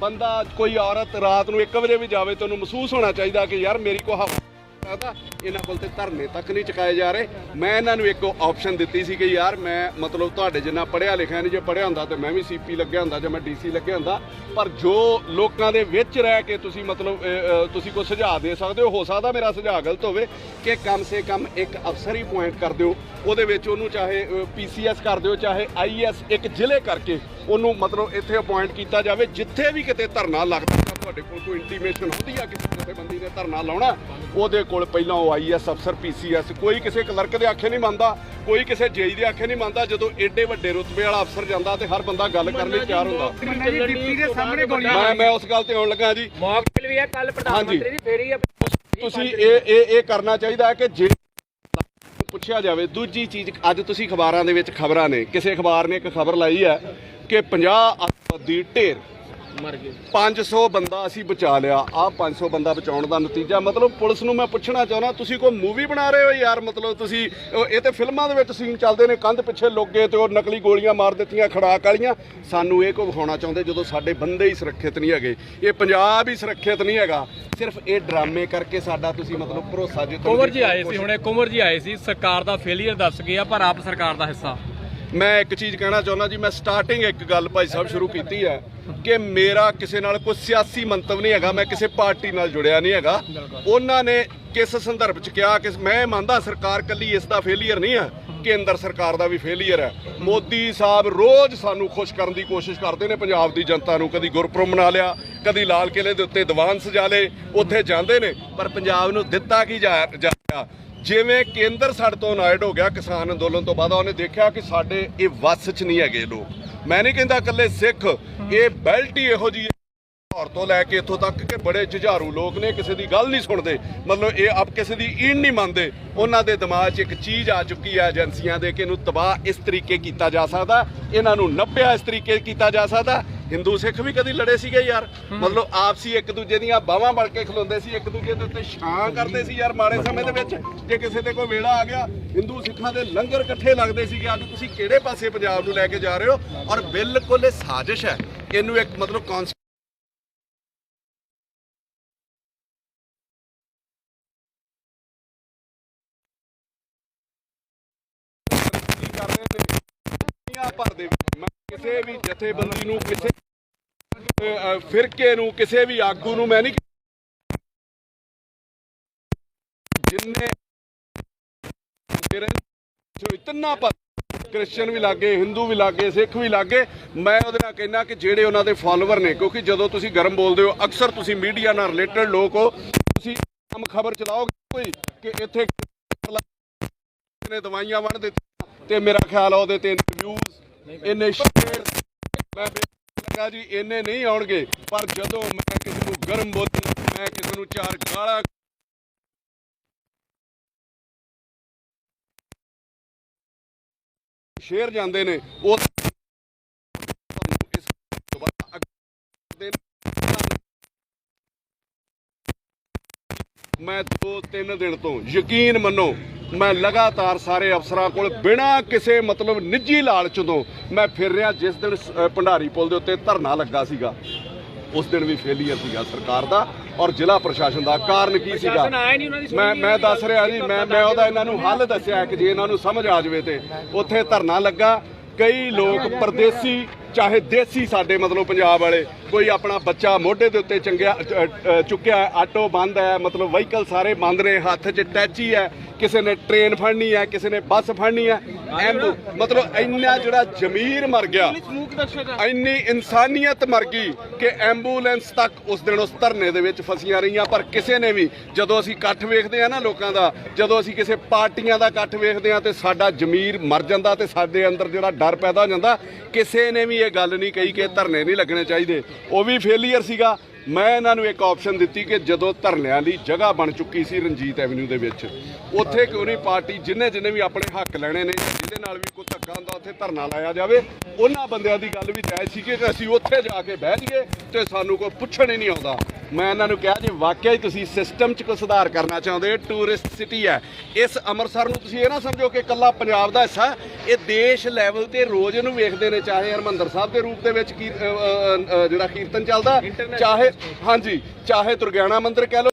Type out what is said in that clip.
ਬੰਦਾ ਕੋਈ ਔਰਤ ਰਾਤ ਨੂੰ 1 ਵਜੇ ਵੀ ਜਾਵੇ ਤਾਂ ਉਹਨੂੰ ਮਹਿਸੂਸ ਹੋਣਾ ਚਾਹੀਦਾ ਕਿ ਯਾਰ ਮੇਰੀ ਕੋ ਹਵਾ ਸਕਦਾ ਇਹਨਾਂ ਕੋਲ ਤੇ ਧਰਨੇ ਤੱਕ ਨਹੀਂ ਚੁਕਾਏ ਜਾ ਰਹੇ। ਮੈਂ ਇਹਨਾਂ ਨੂੰ ਇੱਕ ਆਪਸ਼ਨ ਦਿੱਤੀ ਸੀ ਕਿ ਯਾਰ ਮੈਂ ਮਤਲਬ ਤੁਹਾਡੇ ਜਿੰਨਾ ਪੜਿਆ ਲਿਖਿਆ ਨਹੀਂ ਜੇ ਪੜਿਆ ਹੁੰਦਾ ਤੇ ਮੈਂ ਵੀ ਸੀਪੀ ਲੱਗਿਆ ਹੁੰਦਾ ਜਾਂ ਮੈਂ ਡੀਸੀ ਲੱਗਿਆ ਹੁੰਦਾ। ਪਰ ਜੋ ਲੋਕਾਂ ਦੇ ਵਿੱਚ ਰਹਿ ਕੇ ਤੁਸੀਂ ਮਤਲਬ ਤੁਸੀਂ ਕੋਈ ਸੁਝਾਅ ਦੇ ਸਕਦੇ ਹੋ ਹੋ ਸਕਦਾ ਮੇਰਾ ਸੁਝਾਅ ਗਲਤ ਹੋਵੇ ਕਿ ਕਮ ਸੇ ਕਮ ਇੱਕ ਅਫਸਰ ਹੀ ਪੁਆਇੰਟ ਕਰ ਦਿਓ। ਉਹਦੇ ਵਿੱਚ ਉਹਨੂੰ ਚਾਹੇ ਪੀਸੀਐਸ ਕਰ ਦਿਓ, ਚਾਹੇ ਆਈਐਸ ਇੱਕ ਜ਼ਿਲ੍ਹੇ ਕਰਕੇ ਉਹਨੂੰ ਮਤਲਬ ਇੱਥੇ ਅਪਾਇੰਟ ਕੀਤਾ ਜਾਵੇ, ਜਿੱਥੇ ਵੀ ਕਿਤੇ ਧਰਨਾ ਲੱਗਦਾ। ਤੁਹਾਡੇ ਕੋਲ ਕੋਈ ਇੰਟੀਮੇਸ਼ਨ ਹੁੰਦੀ ਆ? ਕਿਸੇ ਜਥੇਬੰਦੀ ਨੇ ਧਰਨਾ ਲਾਉਣਾ? ਉਹਦੇ ਕੋਲ ਪਹਿਲਾਂ ਉਹ ਆਈਐਸ ਅਫਸਰ ਪੀਸੀਐਸ ਕੋਈ ਕਿਸੇ ਕਲਰਕ ਦੇ ਆਖੇ ਨਹੀਂ ਮੰਨਦਾ ਕੋਈ ਕਿਸੇ ਜੇਈ ਦੇ ਆਖੇ ਨਹੀਂ ਮੰਨਦਾ। ਜਦੋਂ ਏਡੇ ਵੱਡੇ ਰੁਤਬੇ ਵਾਲਾ ਅਫਸਰ ਜਾਂਦਾ ਤੇ ਹਰ ਬੰਦਾ ਗੱਲ ਕਰਨ ਲਈ ਤਿਆਰ ਹੁੰਦਾ। ਮੈਂ ਮੈਂ ਉਸ ਗੱਲ ਤੇ ਆਉਣ ਲੱਗਾ ਜੀ। ਮੌਕਲ ਵੀ ਹੈ ਕੱਲ ਪ੍ਰਧਾਨ। ਮੰਤਰੀ ਦੀ ਫੇਰੀ ਹੈ ਤੁਸੀਂ ਇਹ ਇਹ ਇਹ ਕਰਨਾ ਚਾਹੀਦਾ ਹੈ ਕਿ ਜੇ ਪੁੱਛਿਆ ਜਾਵੇ ਦੂਜੀ ਚੀਜ਼ ਅੱਜ ਤੁਸੀਂ ਅਖਬਾਰਾਂ ਦੇ ਵਿੱਚ ਖਬਰਾਂ ਨੇ ਕਿਸੇ ਅਖਬਾਰ ਨੇ ਇੱਕ ਖਬਰ ਲਾਈ ਹੈ ਕਿ 50 ਅੱਤਵਾਦੀ ਢੇਰ ਮਰ ਗਏ। 500 ਬੰਦਾ ਅਸੀਂ ਬਚਾ ਲਿਆ। ਆ 500 ਬੰਦਾ ਬਚਾਉਣ ਦਾ ਨਤੀਜਾ ਮਤਲਬ ਪੁਲਿਸ ਨੂੰ ਮੈਂ ਪੁੱਛਣਾ ਚਾਹੁੰਦਾ ਤੁਸੀਂ ਕੋਈ ਮੂਵੀ ਬਣਾ ਰਹੇ ਹੋ ਯਾਰ? ਮਤਲਬ ਤੁਸੀਂ ਉਹ- ਇਹ ਤੇ ਫਿਲਮਾਂ ਦੇ ਵਿੱਚ ਸੀਨ ਚੱਲਦੇ ਨੇ ਕੰਧ ਪਿੱਛੇ ਲੋਗੇ ਤੇ ਉਹ ਨਕਲੀ ਗੋਲੀਆਂ ਮਾਰ ਦਿੱਤੀਆਂ ਖੜਾਕ ਵਾਲੀਆਂ। ਸਾਨੂੰ ਇਹ ਕੋ ਵਿਖਾਉਣਾ ਚਾਹੁੰਦੇ ਜਦੋਂ ਸਾਡੇ ਬੰਦੇ ਹੀ ਸੁਰੱਖਿਅਤ ਨਹੀਂ ਹੈਗੇ। ਇਹ ਪੰਜਾਬ ਹੀ ਸੁਰੱਖਿਅਤ ਨਹੀਂ ਹੈਗਾ। ਸਿਰਫ ਇਹ ਡਰਾਮੇ ਕਰਕੇ ਸਾਡਾ ਤੁਸੀਂ ਮਤਲਬ ਭਰੋਸਾ ਜਿੱਤਣ ਦੀ ਕੁੰਵਰ ਜੀ ਆਏ ਸੀ ਹੁਣੇ ਕੁੰਵਰ ਜੀ ਆਏ ਸੀ ਸਰਕਾਰ ਦਾ ਫੇਲਿਅਰ ਦੱਸ ਗਏ ਆ ਪਰ ਆਪ ਸਰਕਾਰ ਦਾ ਹਿੱਸਾ। ਮੈਂ ਇੱਕ ਚੀਜ਼ ਕਹਿਣਾ ਚਾਹੁੰਦਾ ਜੀ ਮੈਂ ਸਟਾਰਟਿੰਗ ਇੱਕ ਗੱਲ ਭਾਈ ਸਾਹਿਬ ਸ਼ੁਰੂ ਕੀਤੀ ਹੈ ਕਿ ਮੇਰਾ ਕਿਸੇ ਨਾਲ ਕੋਈ ਸਿਆਸੀ ਮੰਤਵ ਨਹੀਂ ਹੈਗਾ ਮੈਂ ਕਿਸੇ ਪਾਰਟੀ ਨਾਲ ਜੁੜਿਆ ਨਹੀਂ ਹੈਗਾ। ਉਹਨਾਂ ਨੇ ਕਿਸ ਸੰਦਰਭ 'ਚ ਕਿਹਾ ਕਿ ਮੈਂ ਮੰਨਦਾ ਸਰਕਾਰ ਕੱਲੀ ਇਸ ਦਾ ਫੇਲਿਅਰ ਨਹੀਂ ਹੈ ਕੇਂਦਰ ਸਰਕਾਰ ਦਾ ਵੀ ਫੇਲਿਅਰ ਹੈ। ਮੋਦੀ ਸਾਹਿਬ ਰੋਜ਼ ਸਾਨੂੰ ਖੁਸ਼ ਕਰਨ ਦੀ ਕੋਸ਼ਿਸ਼ ਕਰਦੇ ਨੇ ਪੰਜਾਬ ਦੀ ਜਨਤਾ ਨੂੰ ਕਦੀ ਗੁਰਪੁਰਬ ਮਨਾ ਲਿਆ ਕਦੀ ਲਾਲ ਕਿਲੇ ਦੇ ਉੱਤੇ ਦੀਵਾਨ ਸਜਾ ਲਏ ਉੱਥੇ ਜਾਂਦੇ ਨੇ ਪਰ ਪੰਜਾਬ ਨੂੰ ਦਿੱਤਾ ਕੀ ਜਾ ਜਾ ਰਿਹਾ? ਜਿਵੇਂ ਕੇਂਦਰ ਸਾਡੇ ਤੋਂ ਨਾਇਡ ਹੋ ਗਿਆ, ਕਿਸਾਨ ਅੰਦੋਲਨ ਤੋਂ ਬਾਅਦ ਉਹਨੇ ਦੇਖਿਆ ਕਿ ਸਾਡੇ ਇਹ ਵੱਸ 'ਚ ਨਹੀਂ ਹੈਗੇ ਲੋਕ। ਮੈਂ ਨਹੀਂ ਕਹਿੰਦਾ ਇਕੱਲੇ ਸਿੱਖ, ਇਹ ਬੈਲਟ ਹੀ ਇਹੋ ਜੀ ਲਾਹੌਰ ਤੋਂ ਲੈ ਕੇ ਇੱਥੋਂ ਤੱਕ ਕਿ ਬੜੇ ਜੁਝਾਰੂ ਲੋਕ ਨੇ, ਕਿਸੇ ਦੀ ਗੱਲ ਨਹੀਂ ਸੁਣਦੇ। ਮਤਲਬ ਇਹ ਆਪ ਕਿਸੇ ਦੀ ਈਣ ਨਹੀਂ ਮੰਨਦੇ। ਉਹਨਾਂ ਦੇ ਦਿਮਾਗ 'ਚ ਇੱਕ ਚੀਜ਼ ਆ ਚੁੱਕੀ ਹੈ ਏਜੰਸੀਆਂ ਦੇ ਕਿ ਇਹਨੂੰ ਤਬਾਹ ਇਸ ਤਰੀਕੇ ਕੀਤਾ ਜਾ ਸਕਦਾ, ਇਹਨਾਂ ਨੂੰ ਨੱਪਿਆ ਇਸ ਤਰੀਕੇ ਕੀਤਾ ਜਾ ਸਕਦਾ। ਹਿੰਦੂ ਸਿੱਖ ਵੀ ਕਦੀ ਲੜੇ ਸੀਗੇ ਯਾਰ। ਮਤਲਬ ਆਪਸੀ ਇੱਕ ਦੂਜੇ ਦੀਆਂ ਬਾਹਾਂ ਵੜ ਕੇ ਖਲੋਂਦੇ ਸੀ, ਇੱਕ ਦੂਜੇ ਦੇ ਉੱਤੇ ਛਾਂ ਕਰਦੇ ਸੀ ਯਾਰ ਮਾੜੇ ਸਮੇਂ ਦੇ ਵਿੱਚ। ਜੇ ਕਿਸੇ ਤੇ ਕੋਈ ਵੇਲਾ ਆ ਗਿਆ, ਹਿੰਦੂ ਸਿੱਖਾਂ ਦੇ ਲੰਗਰ ਇਕੱਠੇ ਲੱਗਦੇ ਸੀਗੇ ਅੱਜ। ਤੁਸੀਂ ਕਿਹੜੇ ਪਾਸੇ ਪੰਜਾਬ ਨੂੰ ਲੈ ਕੇ ਜਾ ਰਹੇ ਹੋ? ਔਰ ਬਿਲਕੁਲ ਇਹ ਸਾਜ਼ਿਸ਼ ਹੈ ਇਹਨੂੰ ਇੱਕ ਮਤਲਬ ਕੌਨਸ ਭਰ ਦੇ ਵਿੱਚ ਮੈਂ ਕਿਸੇ ਵੀ ਜਥੇਬੰਦੀ ਨੂੰ ਕਿਸੇ ਫਿਰਕੇ ਨੂੰ, ਕਿਸੇ ਵੀ ਆਗੂ ਨੂੰ ਮੈਂ ਨਹੀਂ ਜਿੰਨੇ ਇਤਨਾ ਪਰ ਕ੍ਰਿਸਚੀਅਨ ਵੀ ਲਾਗੇ, ਹਿੰਦੂ ਵੀ ਲਾਗੇ, ਸਿੱਖ ਵੀ ਲਾਗੇ, ਮੈਂ ਉਹਦੇ ਨਾਲ ਕਹਿੰਦਾ ਕਿ ਜਿਹੜੇ ਉਹਨਾਂ ਦੇ ਫਾਲੋਅਰ ਨੇ, ਕਿਉਂਕਿ ਜਦੋਂ ਤੁਸੀਂ ਗਰਮ ਬੋਲਦੇ ਹੋ, ਅਕਸਰ ਤੁਸੀਂ ਮੀਡੀਆ ਨਾਲ ਰਿਲੇਟਡ ਲੋਕ ਹੋ, ਤੁਸੀਂ ਆਮ ਖਬਰ ਚਲਾਓਗੇ ਕੋਈ ਕਿ ਇੱਥੇ ਨੇ ਦਵਾਈਆਂ ਵੰਡ ਦਿੱਤੀਆਂ, ਤੇ ਮੇਰਾ ਖਿਆਲ ਆ ਉਹਦੇ ਤੇ ਵਿਊਜ਼ ਇੰਨੇ ਸ਼ੇਅਰ ਮੈਂ ਬੇਨਤੀ ਜੀ, ਇੰਨੇ ਨਹੀਂ ਆਉਣਗੇ। ਪਰ ਜਦੋਂ ਮੈਂ ਕਿਸੇ ਨੂੰ ਗਰਮ ਬੋਲੂ ਮੈਂ ਕਿਸੇ ਨੂੰ ਚਾਰ ਗਾਲਾਂ ਸ਼ੇਰ ਜਾਂਦੇ ਨੇ, ਉਹ ਇਸ ਦੁਬਾਰਾ ਅੱਗੇ ਮੈਂ ਦੋ ਤਿੰਨ ਦਿਨ ਤੋਂ ਯਕੀਨ ਮੰਨੋ ਮੈਂ ਲਗਾਤਾਰ ਸਾਰੇ ਅਫਸਰਾਂ ਕੋਲ ਬਿਨਾਂ ਕਿਸੇ ਮਤਲਬ ਨਿੱਜੀ ਲਾਲਚ ਤੋਂ ਮੈਂ ਫਿਰ ਰਿਹਾ ਜਿਸ ਦਿਨ ਭੰਡਾਰੀ ਪੁਲ ਦੇ ਉੱਤੇ ਧਰਨਾ ਲੱਗਾ ਸੀਗਾ। ਉਸ ਦਿਨ ਵੀ ਫੇਲੀਅਰ ਸੀਗਾ ਸਰਕਾਰ ਦਾ ਔਰ ਜ਼ਿਲ੍ਹਾ ਪ੍ਰਸ਼ਾਸਨ ਦਾ। ਕਾਰਨ ਕੀ ਸੀਗਾ? ਮੈਂ ਮੈਂ ਦੱਸ ਰਿਹਾ ਜੀ ਮੈਂ ਮੈਂ ਉਹਦਾ ਇਹਨਾਂ ਨੂੰ ਹੱਲ ਦੱਸਿਆ ਕਿ ਜੇ ਇਹਨਾਂ ਨੂੰ ਸਮਝ ਆ ਜਾਵੇ ਤੇ। ਉੱਥੇ ਧਰਨਾ ਲੱਗਾ ਕਈ ਲੋਕ ਪਰਦੇਸੀ ਚਾਹੇ ਦੇਸੀ ਸਾਡੇ ਮਤਲਬ ਪੰਜਾਬ ਵਾਲੇ ਕੋਈ ਆਪਣਾ ਬੱਚਾ ਮੋਢੇ ਦੇ ਉੱਤੇ ਚੰਗਿਆ ਚੁੱਕਿਆ ਆਟੋ ਬੰਦ ਹੈ ਮਤਲਬ ਵਹੀਕਲ ਸਾਰੇ ਬੰਦ ਨੇ ਹੱਥ 'ਚ ਟੈਚੀ ਹੈ ਕਿਸੇ ਨੇ ਟ੍ਰੇਨ ਫੜਨੀ ਹੈ ਕਿਸੇ ਨੇ ਬੱਸ ਫੜਨੀ ਹੈ ਐਂਬੂ ਮਤਲਬ ਇੰਨਾ ਜਿਹੜਾ ਜ਼ਮੀਰ ਮਰ ਗਿਆ ਇੰਨੀ ਇਨਸਾਨੀਅਤ ਮਰ ਗਈ ਕਿ ਐਂਬੂਲੈਂਸ ਤੱਕ ਉਸ ਦਿਨ ਉਸ ਧਰਨੇ ਦੇ ਵਿੱਚ ਫਸੀਆਂ ਰਹੀਆਂ ਪਰ ਕਿਸੇ ਨੇ ਵੀ ਜਦੋਂ ਅਸੀਂ ਇਕੱਠ ਵੇਖਦੇ ਆ ਨਾ ਲੋਕਾਂ ਦਾ ਜਦੋਂ ਅਸੀਂ ਕਿਸੇ ਪਾਰਟੀਆਂ ਦਾ ਇਕੱਠ ਵੇਖਦੇ ਆ ਤੇ ਸਾਡਾ ਜ਼ਮੀਰ ਮਰ ਜਾਂਦਾ ਤੇ ਸਾਡੇ ਅੰਦਰ ਜਿਹੜਾ ਡਰ ਪੈਦਾ ਹੋ ਜਾਂਦਾ ਕਿਸੇ ਨੇ ਵੀ ਇਹ ਗੱਲ ਨਹੀਂ ਕਹੀ ਕਿ ਧਰਨੇ ਨਹੀਂ ਲੱਗਣੇ ਚਾਹੀਦੇ। ਉਹ ਵੀ ਫੇਲੀਅਰ ਸੀਗਾ। ਮੈਂ ਇਹਨਾਂ ਨੂੰ ਇੱਕ ਆਪਸ਼ਨ ਦਿੱਤੀ ਕਿ ਜਦੋਂ ਧਰਨਿਆਂ ਲਈ ਜਗ੍ਹਾ ਬਣ ਚੁੱਕੀ ਸੀ ਰਣਜੀਤ ਐਵਨਿਊ ਦੇ ਵਿੱਚ, ਉੱਥੇ ਕਿਉਂ ਨਹੀਂ ਪਾਰਟੀ ਜਿੰਨੇ ਜਿੰਨੇ ਵੀ ਆਪਣੇ ਹੱਕ ਲੈਣੇ ਨੇ ਜਿਹਦੇ ਨਾਲ ਵੀ ਕੋਈ ਧੱਕਾ ਹੁੰਦਾ, ਉੱਥੇ ਧਰਨਾ ਲਾਇਆ ਜਾਵੇ। ਉਹਨਾਂ ਬੰਦਿਆਂ ਦੀ ਗੱਲ ਵੀ ਜਾਇਜ਼ ਸੀ ਕਿ ਅਸੀਂ ਉੱਥੇ ਜਾ ਕੇ ਬਹਿ ਜਾਈਏ ਤੇ ਸਾਨੂੰ ਕੋਈ ਪੁੱਛਣ ਹੀ ਨਹੀਂ ਆਉਂਦਾ। ਮੈਂ ਇਹਨਾਂ ਨੂੰ ਕਿਹਾ ਜੀ, ਵਾਕਿਆ ਹੀ ਤੁਸੀਂ ਸਿਸਟਮ 'ਚ ਕੋਈ ਸੁਧਾਰ ਕਰਨਾ ਚਾਹੁੰਦੇ ਟੂਰਿਸਟ ਸਿਟੀ ਹੈ। ਇਸ ਅੰਮ੍ਰਿਤਸਰ ਨੂੰ ਤੁਸੀਂ ਇਹ ਨਾ ਸਮਝੋ ਕਿ ਇਕੱਲਾ ਪੰਜਾਬ ਦਾ ਹਿੱਸਾ ਇਹ ਦੇਸ਼ ਲੈਵਲ ਤੇ ਰੋਜ਼ ਇਹਨੂੰ ਵੇਖਦੇ ਨੇ ਚਾਹੇ ਹਰਮੰਦਰ ਸਾਹਿਬ ਦੇ ਰੂਪ ਦੇ ਵਿੱਚ ਜਿਹੜਾ ਕੀਰਤਨ ਚੱਲਦਾ ਚਾਹੇ ਹਾਂਜੀ ਚਾਹੇ ਦੁਰਗਿਆਣਾ ਮੰਦਿਰ ਕਹਿ ਲਓ